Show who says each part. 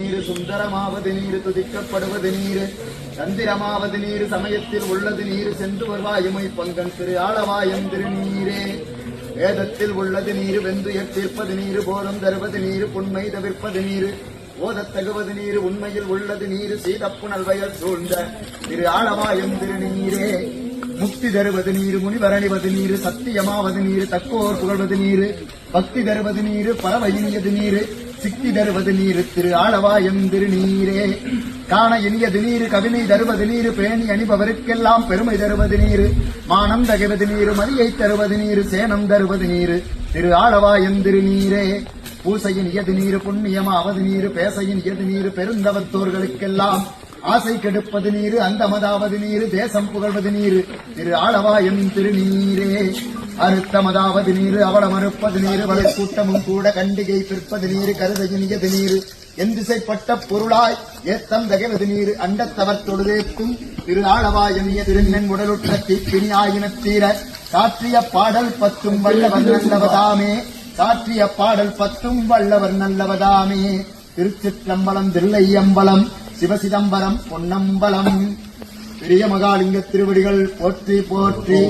Speaker 1: நீர் சுந்தரமாவது நீர் துதிக்கப்படுவது நீர். சந்திரமாவது நீர் சமயத்தில் உள்ளது நீர் சென்று வருவாயுமை பங்கன் திரு ஆளவாயம் திருநீரே. வேதத்தில் உள்ளது நீர் வெந்து தீர்ப்பது நீர் போதம் தருவது நீர் புண்மை தவிர்ப்பது நீர். ஓதத்தகுவது நீரு நீர் உண்மையில் உள்ளது நீர் சீதப்புணல் வயல் சூழ்ந்த திரு ஆளவாயம் திருநீரே. முக்தி தருவது நீர் முனிவரணிவது நீர் சத்தியமாவது நீர் தக்கோர் புகழ்வது நீர் பக்தி தருவது நீர் பரவ நீர் சித்தி தருவது நீர் திரு ஆளவாயம் திருநீரே. காண இனியது நீர் கவினை தருவது நீர் பேணி அணிபவருக்கெல்லாம் பெருமை தருவது நீர் மானம் தகைவது நீர் மதியை தருவது நீர் சேனம் தருவது நீர் திரு ஆளவாயம் திருநீரே. பூசையின் இயது நீர் புண்ணியமாவது நீர் பேசையின் இயது நீர் பெருந்தவத்தோர்களுக்கெல்லாம் ஆசை கெடுப்பது நீரு அந்தமதாவது நீரு தேசம் புகழ்வது நீரு. திரு ஆளவாயம் திருநீரே அறுத்தமதாவது நீரு அவள மறுப்பது நீர் கூட்டமும் கூட கண்டிகை பிற்பது நீர் கருதையினியது நீரு. எந்திசைப்பட்ட பொருளாய் ஏத்தம் தகைவது நீர் அண்டத்தவர் தொழுதேத்தும் திரு ஆளவாயமிய திருநென் உடலுற்ற தீப்பினியாயின தீர காற்றிய பாடல் பத்தும் வல்லவர் நல்லவதாமே. சாற்றிய பாடல் பத்தும் வல்லவர் நல்லவதாமே. திருச்சிற்றம்பலம் தில்லையம்பலம் சிவசிதம்பரம் பொன்னம்பலம். பெரிய மகாலிங்க திருவடிகள் போற்றி போற்றி.